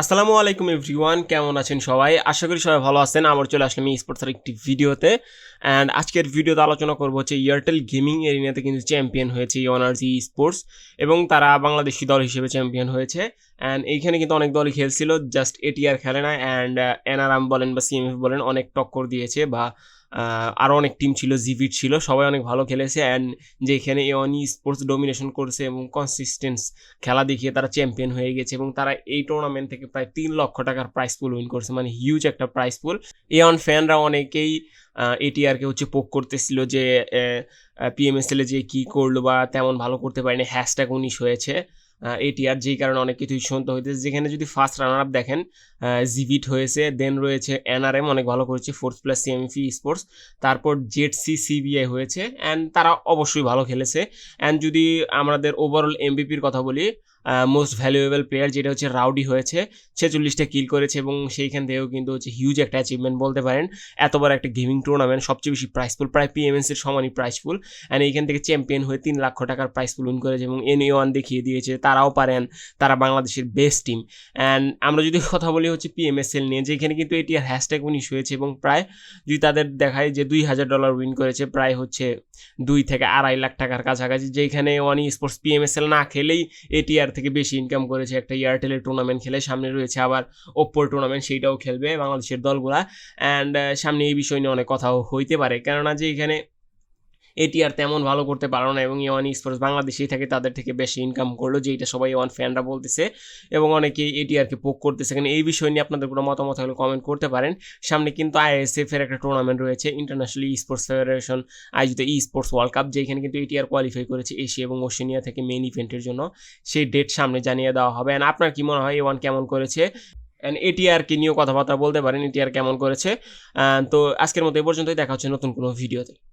আসসালামু আলাইকুম এভরিওয়ান, কেমন আছেন সবাই? আশা করি সবাই ভালো আছেন। আমার চলে আসলাম স্পোর্টসের একটি ভিডিওতে। অ্যান্ড আজকের ভিডিওতে আলোচনা করব হচ্ছে এয়ারটেল গেমিং এরিয়াতে কিন্তু চ্যাম্পিয়ন হয়েছে ইওনার্জি স্পোর্টস এবং তারা বাংলাদেশি দল হিসেবে চ্যাম্পিয়ন হয়েছে। অ্যান্ড এইখানে কিন্তু অনেক দলই খেলছিল জাস্ট এটিআর খেলে না। অ্যান্ড এনআরএম বলেন বা সিএমএফ বলেন অনেক টক্কর দিয়েছে বা আরও অনেক টিম ছিল জিভিট ছিল, সবাই অনেক ভালো খেলেছে অ্যান্ড যেখানে এওয়ানি স্পোর্টস ডোমিনেশন করছে এবং কনসিস্টেন্স খেলা দেখিয়ে তারা চ্যাম্পিয়ন হয়ে গেছে এবং তারা এই টুর্নামেন্ট থেকে প্রায় তিন লক্ষ টাকার প্রাইস পুল উইন করছে মানে হিউজ একটা প্রাইস পুল এওয়ান ফ্যানরা অনেকেই এটিআরকে হচ্ছে পোক করতেছিল যে পিএমএসএলে যে কী করল বা তেমন ভালো করতে পারেনি হ্যাশট্যাগ উনিশ হয়েছে। এটিআর যেই কারণে অনেক কিছুই শুনতে হইতেছে। যেখানে যদি ফার্স্ট রানার আপ দেখেন জিভিট হয়েছে দেন রয়েছে এনআরএম অনেক ভালো করেছে ফোর্থ প্লাস সিএমফি স্পোর্টস তারপর জেড সি সিবিআই হয়েছে অ্যান্ড তারা অবশ্যই ভালো খেলেছে। অ্যান্ড যদি আমাদের ওভারঅল এমবিপির কথা বলি মোস্ট ভ্যালুয়েবল প্লেয়ার যেটা হচ্ছে রাউডি হয়েছে ছেচল্লিশটা কিল করেছে এবং সেইখান থেকেও কিন্তু হচ্ছে হিউজ একটা অ্যাচিভমেন্ট বলতে পারেন। এত বড় একটা গেমিং টুর্নামেন্ট সবচেয়ে বেশি প্রাইস পুল প্রায় পিএমএসের সমানই প্রাইস পুল অ্যান্ড এইখান থেকে চ্যাম্পিয়ন হয়ে তিন লাখ টাকার প্রাইস পুল উইন করেছে এবং এন ওয়ান দেখিয়ে দিয়েছে, তারাও পারেন, তারা বাংলাদেশের বেস্ট টিম অ্যান্ড আমরা যদি কথা বলি হচ্ছে পিএমএসএল নিয়ে, যেখানে কিন্তু এটি আর হ্যাশট্যাগ উনিশ হয়েছে এবং প্রায় যদি তাদের দেখায় যে দুই হাজার ডলার উইন করেছে, প্রায় হচ্ছে দুই থেকে আড়াই লাখ টাকার কাছাকাছি, যেখানে ওয়ান স্পোর্টস পিএমএসএল না খেলেই এটিআর থেকে বেশি ইনকাম করেছে, একটা এয়ারটেলের টুর্নামেন্ট খেলে সামনে রয়েছে, আবার ওপ্পোর টুর্নামেন্ট সেইটাও খেলবে বাংলাদেশের দলগুলা। অ্যান্ড সামনে এই বিষয় নিয়ে অনেক কথাও হইতে পারে। কেননা যে এখানে এটি আর তেমন ভালো করতে পারো না এবং ওয়ান স্পোর্টস বাংলাদেশেই থাকে, তাদের থেকে বেশি ইনকাম করল যেটা সবাই ওয়ান ফ্যানরা বলতেছে এবং অনেকেই এটি আরকে পোক করতেছে। এখানে এই বিষয় নিয়ে আপনাদের কোনো মতামত হলে কমেন্ট করতে পারেন। সামনে কিন্তু আইএসএফ এর একটা টুর্নামেন্ট রয়েছে ইন্টারন্যাশনাল ই স্পোর্টস ফেডারেশন আয়োজিত ই স্পোর্টস ওয়ার্ল্ড কাপ যেখানে কিন্তু এটি আর কোয়ালিফাই করেছে এশিয়া এবং ওশেনিয়া থেকে মেন ইভেন্টের জন্য। সেই ডেট সামনে জানিয়ে দেওয়া হবে। অ্যান্ড আপনার কি মনে হয় এ ওয়ান কেমন করেছে? অ্যান্ড এটিআরকে নিয়েও কথাবার্তা বলতে পারেন এটিআর কেমন করেছে? তো আজকের মতো এ পর্যন্তই, দেখা হচ্ছে নতুন কোনো ভিডিওতে